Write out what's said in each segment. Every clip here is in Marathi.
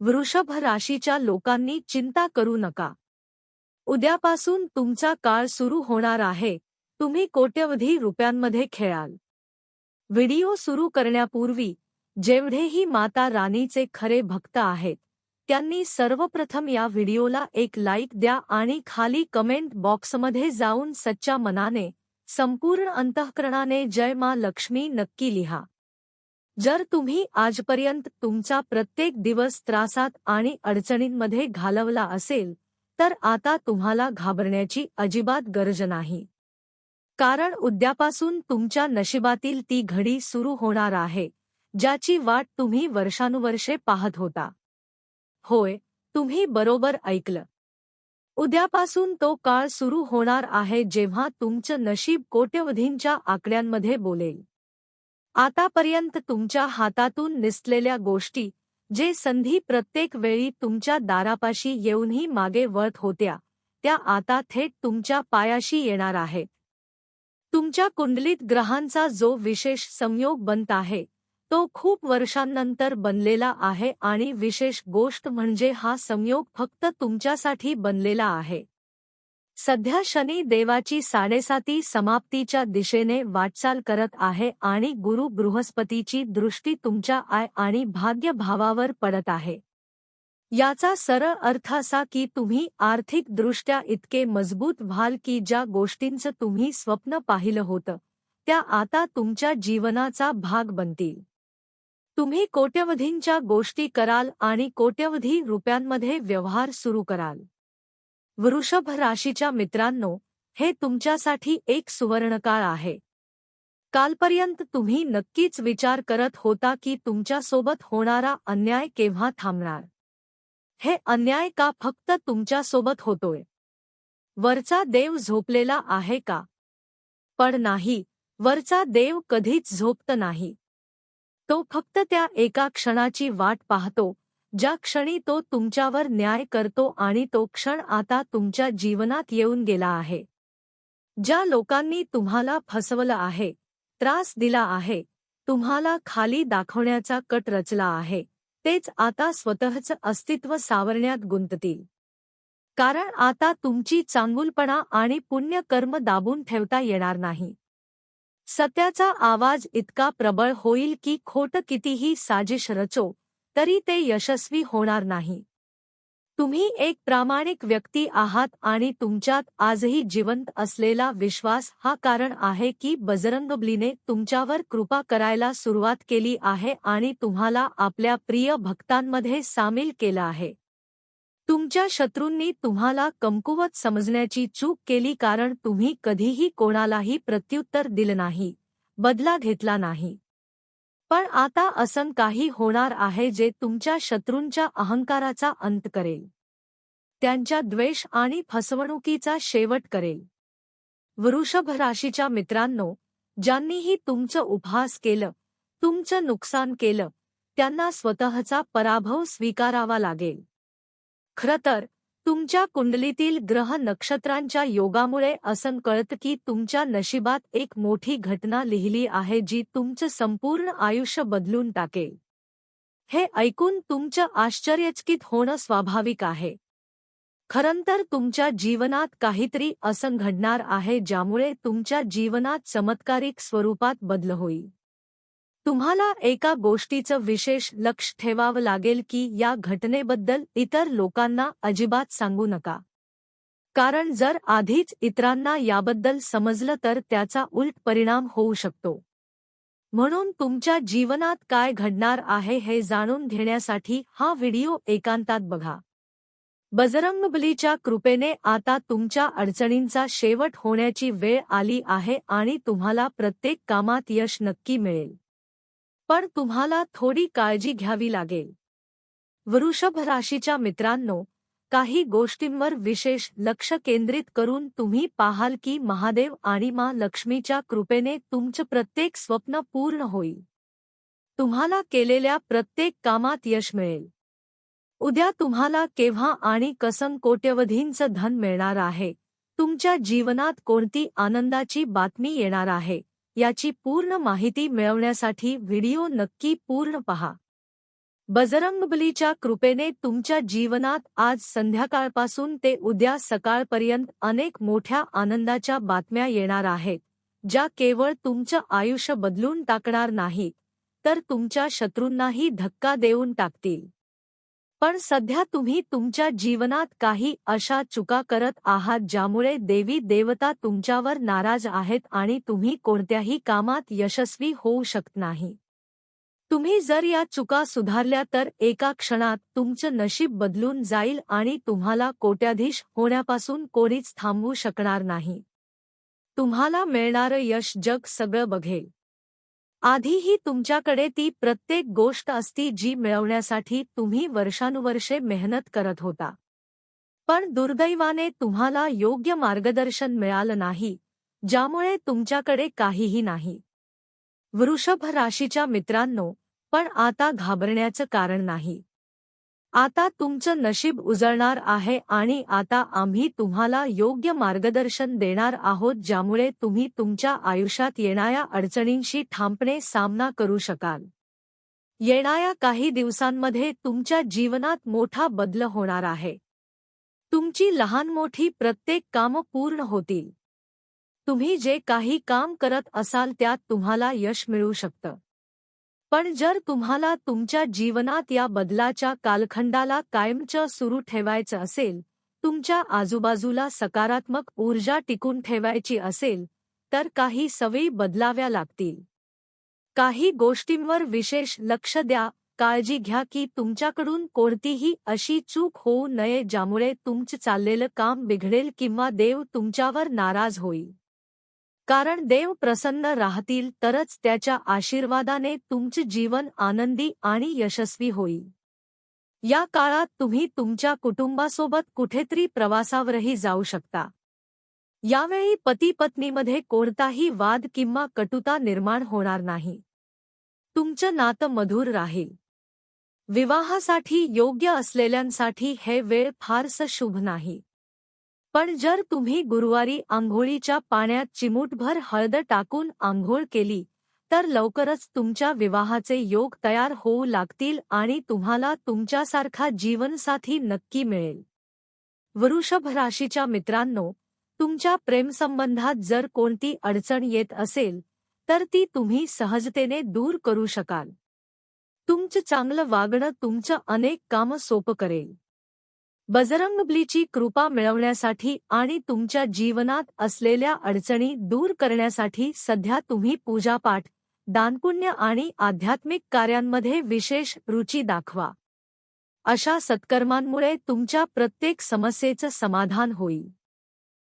वृषभ राशीच्या लोकांनी चिंता करू नका. उद्यापासून तुमचा काळ सुरू होणार आहे. तुम्ही कोट्यवधी रुपयांमध्ये खेळाल. व्हिडिओ सुरू करण्यापूर्वी जेवढेही माता राणीचे खरे भक्त आहेत त्यांनी सर्वप्रथम या व्हिडिओला एक लाईक द्या आणि खाली कमेंट बॉक्समध्ये जाऊन सच्च्या मनाने संपूर्ण अंतःकरणाने जय मा लक्ष्मी नक्की लिहा. जर तुम्ही आजपर्यंत तुमचा प्रत्येक दिवस त्रासात आणि अडचणींमध्ये घालवला असेल तर आता तुम्हाला घाबरण्याची अजिबात गरज नाही. कारण उद्यापासून तुमच्या नशिबातील ती घडी सुरू होणार आहे ज्याची वाट तुम्ही वर्षानुवर्षे पाहत होता. होय तुम्ही बरोबर ऐकलं. उद्यापासून तो काळ सुरू होणार आहे जेव्हा तुमचं नशीब कोट्यवधींच्या आकड्यांमध्ये बोलेल. आतापर्यंत तुमच्या हातातून निसलेल्या गोष्टी जे संधी प्रत्येक वेळी तुमच्या दारापाशी येऊनही मागे वळत होत्या त्या आता थेट तुमच्या पायाशी येणार आहेत तुमच्या कुंडलीत ग्रहांचा जो विशेष संयोग बनत आहे तो खूप वर्षांनंतर बनलेला आहे आणि विशेष गोष्ट म्हणजे हा संयोग फक्त तुमच्यासाठी बनलेला आहे. सध्या शनी देवाची साडेसाती समाप्तीच्या दिशेने वाटचाल करत आहे आणि गुरु बृहस्पतीची दृष्टी तुमच्या आय आणि भाग्य भावावर पडत आहे. याचा सरळ अर्थ असा की तुम्ही आर्थिकदृष्ट्या इतके मजबूत व्हाल की ज्या गोष्टींचं तुम्ही स्वप्न पाहिलं होतं त्या आता तुमच्या जीवनाचा भाग बनतील. तुम्ही कोट्यवधींच्या गोष्टी कराल आणि कोट्यवधी रुपयांमध्ये व्यवहार सुरू कराल. वृषभ राशीच्या मित्रांनो हे तुमच्यासाठी एक सुवर्णकाळ आहे. कालपर्यंत तुम्ही नक्कीच विचार करत होता की तुमच्यासोबत होणारा अन्याय केव्हा थांबणार? हे अन्याय का फक्त तुमच्यासोबत होतोय? वरचा देव झोपलेला आहे का? पण नाही वरचा देव कधीच झोपत नाही. तो फक्त त्या एका क्षणाची वाट पाहतो ज्या क्षणी तो तुमच्यावर न्याय करतो आणि तो क्षण आता तुमच्या जीवनात येऊन गेला आहे. ज्या लोकांनी तुम्हाला फसवलं आहे त्रास दिला आहे तुम्हाला खाली दाखवण्याचा कट रचला आहे तेच आता स्वतःचं अस्तित्व सावरण्यात गुंततील. कारण आता तुमची चांगुलपणा आणि पुण्यकर्म दाबून ठेवता येणार नाही. सत्याचा आवाज इतका प्रबळ होईल की खोट कितीही साजिश रचो तरी ते यशस्वी होणार नाही. तुम्ही एक प्रामाणिक व्यक्ती आहात आणि तुमच्यात आजही जिवंत असलेला विश्वास हा कारण आहे की बजरंगबलीने तुमच्यावर कृपा करायला सुरुवात केली आहे आणि तुम्हाला आपल्या प्रिय भक्तांमध्ये सामील केलं आहे. तुमच्या शत्रूंनी तुम्हाला कमकुवत समजण्याची चूक केली कारण तुम्ही कधीही कोणालाही प्रत्युत्तर दिलं नाही बदला घेतला नाही. पण आता असं काही होणार आहे जे तुमच्या शत्रूंच्या अहंकाराचा अंत करेल. त्यांच्या द्वेष आणि फसवणुकीचा शेवट करेल. वृषभ राशीच्या मित्रांनो ज्यांनीही तुमचं उपहास केलं तुमचं नुकसान केलं त्यांना स्वतःचा पराभव स्वीकारावा लागेल. खरं तर तुमच्या कुंडलीतील ग्रह नक्षत्रांच्या योगामुळे असं कळत की तुमच्या नशिबात एक मोठी घटना लिहिली आहे जी तुमचं संपूर्ण आयुष्य बदलून टाकेल. हे ऐकून तुमचं आश्चर्यचकित होणं स्वाभाविक आहे. खरंतर तुमच्या जीवनात काहीतरी असं घडणार आहे ज्यामुळे तुमच्या जीवनात चमत्कारिक स्वरूपात बदल होईल. तुम्हाला एका गोष्टीचं विशेष लक्ष ठेवावं लागेल की या घटनेबद्दल इतर लोकांना अजिबात सांगू नका. कारण जर आधीच इतरांना याबद्दल समजलं तर त्याचा उलट परिणाम होऊ शकतो. म्हणून तुमच्या जीवनात काय घडणार आहे हे जाणून घेण्यासाठी हा व्हिडिओ एकांतात बघा. बजरंगबलीच्या कृपेने आता तुमच्या अडचणींचा शेवट होण्याची वेळ आली आहे आणि तुम्हाला प्रत्येक कामात यश नक्की मिळेल. पण तुम्हाला थोडी काळजी घ्यावी लागेल. वृषभ राशीच्या मित्रांनो काही गोष्टींवर विशेष लक्ष केंद्रित करून तुम्ही पाहाल की महादेव आणि मा लक्ष्मीच्या कृपेने तुमचं प्रत्येक स्वप्न पूर्ण होईल. तुम्हाला केलेल्या प्रत्येक कामात यश मिळेल. उद्या तुम्हाला केव्हा आणि कसं कोट्यवधींचं धन मिळणार आहे तुमच्या जीवनात कोणती आनंदाची बातमी येणार आहे याची पूर्ण माहिती मिळवण्यासाठी व्हिडिओ नक्की पूर्ण पहा. बजरंगबलीच्या कृपेने तुमच्या जीवनात आज संध्याकाळपासून ते उद्या सकाळपर्यंत अनेक मोठ्या आनंदाच्या बातम्या येणार आहेत ज्या केवळ तुमचं आयुष्य बदलून टाकणार नाही तर तुमच्या शत्रूंनाही धक्का देऊन टाकतील. पण सध्या तुम्ही तुमच्या जीवनात काही अशा चुका करत आहात ज्यामुळे देवी देवता तुमच्यावर नाराज आहेत आणि तुम्ही कोणत्याही कामात यशस्वी होऊ शकत नाही. तुम्ही जर या चुका सुधारल्या तर एका क्षणात तुमचं नशीब बदलून जाईल आणि तुम्हाला कोट्याधीश होण्यापासून कोणीच थांबवू शकणार नाही. तुम्हाला मिळणारं यश जग सगळं बघेल. आधीही तुमच्याकडे ती प्रत्येक गोष्ट असती जी मिळवण्यासाठी तुम्ही वर्षानुवर्षे मेहनत करत होता. पण दुर्दैवाने तुम्हाला योग्य मार्गदर्शन मिळालं नाही ज्यामुळे तुमच्याकडे काहीही नाही. वृषभ राशीच्या मित्रांनो पण आता घाबरण्याचं कारण नाही. आता तुमचं नशीब उजळणार आहे आणि आता आम्ही तुम्हाला योग्य मार्गदर्शन देणार आहोत ज्यामुळे तुम्ही तुमच्या आयुष्यात येणाऱ्या अडचणींशी ठामपणे सामना करू शकाल. येणाऱ्या काही दिवसांमध्ये तुमच्या जीवनात मोठा बदल होणार आहे. तुमची लहान मोठी प्रत्येक कामं पूर्ण होतील. तुम्ही जे काही काम करत असाल त्यात तुम्हाला यश मिळू शकतं. पण जर तुम्हाला तुमच्या जीवनात या बदलाच्या कालखंडाला कायमचं सुरू ठेवायचं असेल तुमच्या आजूबाजूला सकारात्मक ऊर्जा टिकून ठेवायची असेल तर काही सवयी बदलाव्या लागतील. काही गोष्टींवर विशेष लक्ष द्या काळजी घ्या की तुमच्याकडून कोणतीही अशी चूक होऊ नये ज्यामुळे तुमचं चाललेलं काम बिघडेल किंवा देव तुमच्यावर नाराज होईल. कारण देव प्रसन्न राहतील तरच त्याच्या आशीर्वादाने तुमचे जीवन आनंदी आणि यशस्वी होईल. या काळात तुम्ही तुमच्या कुटुंबासोबत कुठेतरी प्रवासावरही जाऊ शकता. यावेळी पती पत्नीमध्ये कोणताही वाद किंवा कटुता निर्माण होणार नाही. तुमचं नातं मधुर राहील. विवाहासाठी योग्य असलेल्यांसाठी हे वेळ फारसं शुभ नाही. पण जर तुम्ही गुरुवारी आंघोळीच्या पाण्यात चिमूटभर हळद टाकून आंघोळ केली तर लवकरच तुमच्या विवाहाचे योग तयार होऊ लागतील आणि तुम्हाला तुमच्यासारखा जीवनसाथी नक्की मिळेल. वृषभ राशीच्या मित्रांनो तुमच्या प्रेमसंबंधात जर कोणती अडचण येत असेल तर ती तुम्ही सहजतेने दूर करू शकाल. तुमचं चांगलं वागणं तुमचं अनेक कामं सोपं करेल. बजरंगबलीची कृपा मिळवण्यासाठी आणि तुमच्या जीवनात असलेल्या अडचणी दूर करण्यासाठी सध्या तुम्ही पूजापाठ दानपुण्य आणि आध्यात्मिक कार्यांमध्ये विशेष रुची दाखवा. अशा सत्कर्मांमुळे तुमच्या प्रत्येक समस्येचं समाधान होईल.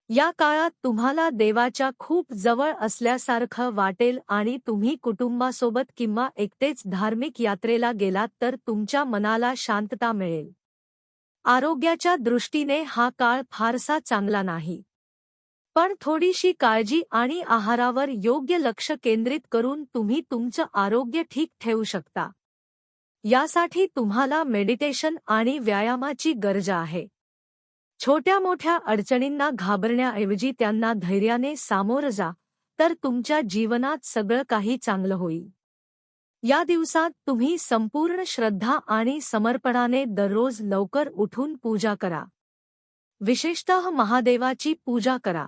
या काळात तुम्हाला देवाच्या खूप जवळ असल्यासारखं वाटेल आणि तुम्ही कुटुंबासोबत किंवा एकटेच धार्मिक यात्रेला गेलात तर तुमच्या मनाला शांतता मिळेल. आरोग्याच्या दृष्टीने हा काळ फारसा चांगला नाही. पण थोडीशी काळजी आणि आहारावर योग्य लक्ष केंद्रित करून तुम्ही तुमचं आरोग्य ठीक ठेवू शकता. यासाठी तुम्हाला मेडिटेशन आणि व्यायामाची गरज आहे. छोट्या मोठ्या अडचणींना घाबरण्याऐवजी त्यांना धैर्याने सामोरं जा तर तुमच्या जीवनात सगळं काही चांगलं होईल. या दिवसात तुम्ही संपूर्ण श्रद्धा आणि समर्पणाने दररोज लवकर उठून पूजा करा. विशेषतः महादेवाची पूजा करा.